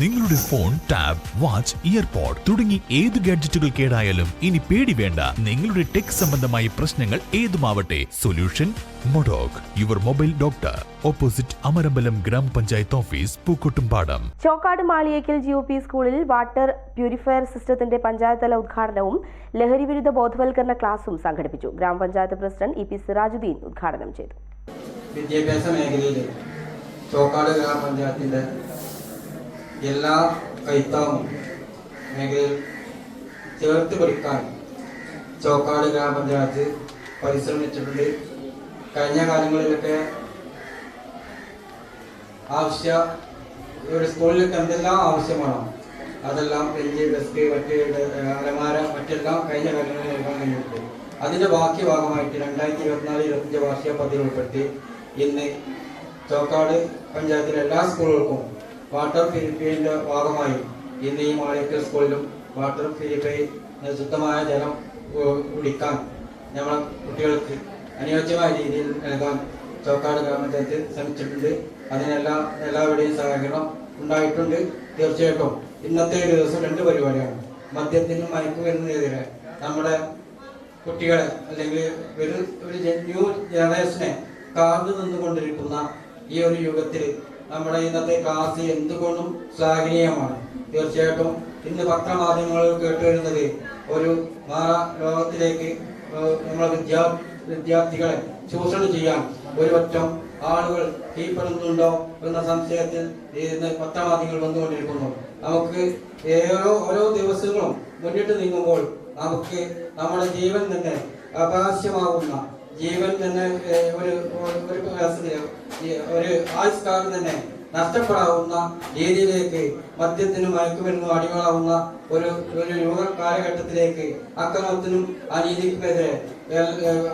നിങ്ങളുടെ phone tab watch earpod തുടങ്ങി ഏത് ഗാഡ്ജറ്റുകൾ കേടായാലും ഇനി പേടി വേണ്ട. നിങ്ങളുടെ ടെക് സംബന്ധമായ പ്രശ്നങ്ങൾ ഏതുമാവട്ടെ. Solution മൊഡോക്. Your mobile doctor. Opposite Amarambalam ഗ്രാമപഞ്ചായത്ത് office Pookkottumpadam. Chokkad Maliyekkal G P സ്കൂളിൽ വാട്ടർ പ്യൂരിഫയർ സിസ്റ്റത്തിന്റെ പഞ്ചായത്തല ഉദ്ഘാടനവും ലഹരി വിരുദ്ധ ബോധവൽക്കരണ ക്ലാസും സംഘടിപ്പിച്ചു. ഗ്രാമപഞ്ചായത്ത് പ്രസിഡന്റ് ഇ പി സിറാജുദ്ദീൻ ഉദ്ഘാടനം ചെയ്തു. വിദ്യാഭ്യാസ മേഖലയിൽ ചോക്കാട് ഗ്രാമപഞ്ചായത്തിന്റെ എല്ലാ കൈത്താവും മേഖലയിൽ ചേർത്ത് പിടിക്കാൻ ചോക്കാട് ഗ്രാമപഞ്ചായത്ത് പരിശ്രമിച്ചിട്ടുണ്ട്. കഴിഞ്ഞ കാലങ്ങളിലൊക്കെ ആവശ്യ ഒരു സ്കൂളിലേക്ക് എന്തെല്ലാം ആവശ്യമാണോ അതെല്ലാം ബെഞ്ച് ഡെസ്ക് മറ്റ് അലമാര മറ്റെല്ലാം കഴിഞ്ഞ കാലങ്ങളിൽ നൽകാൻ കഴിഞ്ഞിട്ടുണ്ട്. അതിന്റെ ബാക്കി ഭാഗമായിട്ട് രണ്ടായിരത്തി ഇരുപത്തിനാല് ഇരുപത്തഞ്ച് വാർഷിക പദ്ധതി ഉൾപ്പെടുത്തി ഇന്ന് ചോക്കാട് പഞ്ചായത്തിലെ എല്ലാ സ്കൂളുകൾക്കും വാട്ടർ പ്യൂരിഫൈന്റെ ഭാഗമായി ഇന്ന് ഈ മാളിക്കൽ സ്കൂളിലും വാട്ടർ പ്യൂരിഫൈ ശുദ്ധമായ ജലം കുടിക്കാൻ ഞങ്ങളെ കുട്ടികൾക്ക് അനുയോജ്യമായ രീതിയിൽ നൽകാൻ ചോക്കാട് ഗ്രാമപഞ്ചായത്ത് ശ്രമിച്ചിട്ടുണ്ട്. അതിനെല്ലാം എല്ലാവരുടെയും സഹകരണം ഉണ്ടായിട്ടുണ്ട്. തീർച്ചയായിട്ടും ഇന്നത്തെ ഒരു ദിവസം രണ്ട് പരിപാടിയാണ്. മദ്യത്തിനും മയക്കുമരുന്നിനെതിരെ നമ്മുടെ കുട്ടികളെ അല്ലെങ്കിൽ ഒരു ഒരു ന്യൂ ജനറേഷനെ കാർന്നു നിന്നുകൊണ്ടിരിക്കുന്ന ഈ ഒരു യുഗത്തിൽ നമ്മുടെ ഇന്നത്തെ ക്ലാസ് എന്തുകൊണ്ടും ശ്ലാഘനീയമാണ്. തീർച്ചയായിട്ടും ഇന്ന് പത്രമാധ്യമങ്ങളിൽ കേട്ടുവരുന്നത് ഒരു മാറാ ലോകത്തിലേക്ക് നമ്മുടെ വിദ്യാ വിദ്യാർത്ഥികളെ ചൂഷണം ചെയ്യാൻ. ഒരുപറ്റം ആളുകൾ കീഴ്പ്പെടുന്നുണ്ടോ എന്ന സംശയത്തിൽ ഇന്ന് പത്രമാധ്യമങ്ങൾ വന്നുകൊണ്ടിരിക്കുന്നു. നമുക്ക് ഓരോ ഓരോ ദിവസങ്ങളും മുന്നിട്ട് നീങ്ങുമ്പോൾ നമുക്ക് നമ്മുടെ ജീവൻ തന്നെ അപാസ്യമാകുന്ന ജീവൻ തന്നെ ഒരു ഒരു ഒരു ആയുഷ്കാലം തന്നെ നഷ്ടപ്പെടാവുന്ന രീതിയിലേക്ക് മദ്യത്തിനും മയക്കുമരുന്നും അടിമകളാവുന്ന ഒരു ഒരു യുവ കാലഘട്ടത്തിലേക്ക് അക്രമത്തിനും അനീതിക്കുമെതിരെ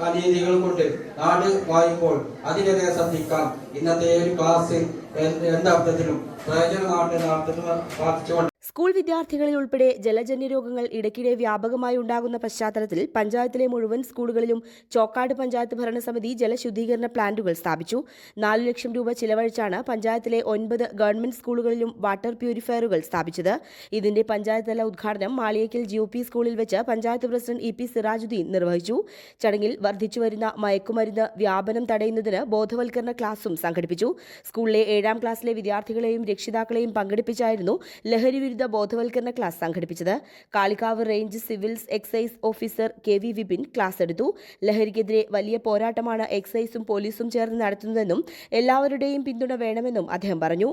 അനീതികൾ കൊണ്ട് നാട് വായുമ്പോൾ അതിനെതിരെ ശ്രദ്ധിക്കാം. ഇന്നത്തെ ഒരു ക്ലാസ് എന്ത് എന്തർത്ഥത്തിലും പ്രയോജനമാവട്ടെ നടത്തുന്ന പ്രാർത്ഥിച്ചുകൊണ്ട് സ്കൂൾ വിദ്യാർത്ഥികളിൽ ഉൾപ്പെടെ ജലജന്യ രോഗങ്ങൾ ഇടയ്ക്കിടെ വ്യാപകമായി ഉണ്ടാകുന്ന പശ്ചാത്തലത്തിൽ പഞ്ചായത്തിലെ മുഴുവൻ സ്കൂളുകളിലും ചോക്കാട് പഞ്ചായത്ത് ഭരണസമിതി ജലശുദ്ധീകരണ പ്ലാന്റുകൾ സ്ഥാപിച്ചു. നാലു ലക്ഷം രൂപ ചിലവഴിച്ചാണ് പഞ്ചായത്തിലെ ഒൻപത് ഗവൺമെന്റ് സ്കൂളുകളിലും വാട്ടർ പ്യൂരിഫയറുകൾ സ്ഥാപിച്ചത്. ഇതിന്റെ പഞ്ചായത്ത് തല ഉദ്ഘാടനം മാളിയേക്കൽ ജി സ്കൂളിൽ വെച്ച് panchayat president E P Sirajuddin നിർവഹിച്ചു. ചടങ്ങിൽ വർദ്ധിച്ചുവരുന്ന മയക്കുമരുന്ന് വ്യാപനം തടയുന്നതിന് ബോധവൽക്കരണ ക്ലാസും സംഘടിപ്പിച്ചു. സ്കൂളിലെ ഏഴാം ക്ലാസ്സിലെ വിദ്യാർത്ഥികളെയും രക്ഷിതാക്കളെയും പങ്കെടുപ്പിച്ചായിരുന്നു ലഹരി വിരുദ്ധ ബോധവൽക്കരണ ക്ലാസ് സംഘടിപ്പിച്ചത്. Kalikavu range civils excise officer K V Vipin class എടുത്തു. ലഹരിക്കെതിരെ വലിയ പോരാട്ടമാണ് എക്സൈസും പോലീസും ചേർന്ന് നടത്തുന്നതെന്നും എല്ലാവരുടെയും പിന്തുണ വേണമെന്നും അദ്ദേഹം പറഞ്ഞു.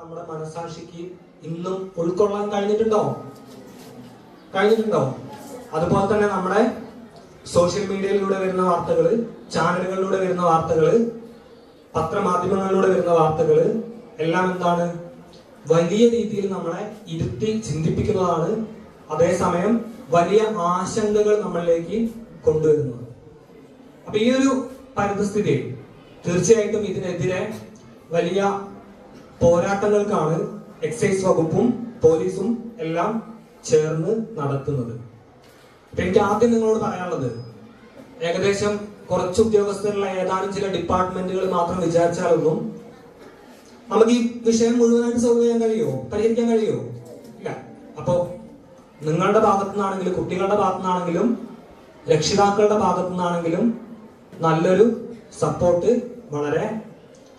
നമ്മുടെ മനസാക്ഷിക്ക് ഇന്നും ഉൾക്കൊള്ളാൻ കഴിഞ്ഞിട്ടുണ്ടോ? കഴിഞ്ഞിട്ടുണ്ടോ? അതുപോലെ തന്നെ നമ്മുടെ സോഷ്യൽ മീഡിയയിലൂടെ വരുന്ന വാർത്തകൾ ചാനലുകളിലൂടെ വരുന്ന വാർത്തകൾ പത്രമാധ്യമങ്ങളിലൂടെ വരുന്ന വാർത്തകൾ എല്ലാം എന്താണ് വലിയ രീതിയിൽ നമ്മളെ ഇരുത്തി ചിന്തിപ്പിക്കുന്നതാണ് അതേസമയം വലിയ ആശങ്കകൾ നമ്മളിലേക്ക് കൊണ്ടുവരുന്നത്. അപ്പൊ ഈ ഒരു പരിതസ്ഥിതിയിൽ തീർച്ചയായിട്ടും ഇതിനെതിരെ വലിയ പോരാട്ടങ്ങൾക്കാണ് എക്സൈസ് വകുപ്പും പോലീസും എല്ലാം ചേർന്ന് നടത്തുന്നത്. എനിക്ക് ആദ്യം നിങ്ങളോട് പറയാനുള്ളത് ഏകദേശം കുറച്ച് ഉദ്യോഗസ്ഥരുള്ള ഏതാനും ചില ഡിപ്പാർട്ട്മെന്റുകൾ മാത്രം വിചാരിച്ചാലൊന്നും നമുക്ക് ഈ വിഷയം മുഴുവനായിട്ട് സോൾവ് ചെയ്യാൻ കഴിയുമോ? പരിഹരിക്കാൻ കഴിയുമോ? ഇല്ല. അപ്പോ നിങ്ങളുടെ ഭാഗത്തു നിന്നാണെങ്കിലും കുട്ടികളുടെ ഭാഗത്തു നിന്നാണെങ്കിലും രക്ഷിതാക്കളുടെ ഭാഗത്തു നിന്നാണെങ്കിലും നല്ലൊരു സപ്പോർട്ട് വളരെ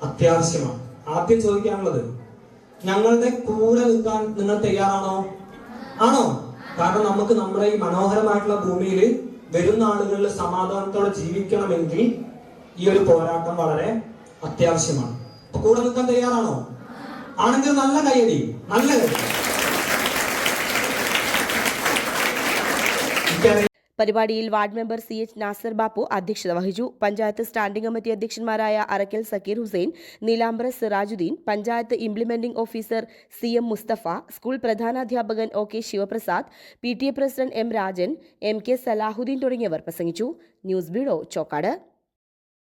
അത്യാവശ്യമാണ്. ആദ്യം ചോദിക്കാനുള്ളത് ഞങ്ങളുടെ കൂടെ നിൽക്കാൻ നിങ്ങൾ തയ്യാറാണോ? ആണോ? കാരണം നമുക്ക് നമ്മുടെ ഈ മനോഹരമായിട്ടുള്ള ഭൂമിയിൽ വരുന്ന ആളുകളിൽ സമാധാനത്തോടെ ജീവിക്കണമെങ്കിൽ ഈ ഒരു പോരാട്ടം വളരെ അത്യാവശ്യമാണ്. കൂടെ നിൽക്കാൻ തയ്യാറാണോ? ആണെങ്കിൽ നല്ല കൈയടി നല്ല പരിപാടിയിൽ ward member C H Nasar Bappu അധ്യക്ഷത വഹിച്ചു. Panchayat standing committee അധ്യക്ഷന്മാരായ Arakkal Zakir Hussain Neelambra Sirajuddin panchayat implementing officer C M Musthafa school പ്രധാനാധ്യാപകൻ O K Sivaprasad P T A president M Rajan M K Salahuddin തുടങ്ങിയവർ പ്രസംഗിച്ചു. News bureau Chokkad.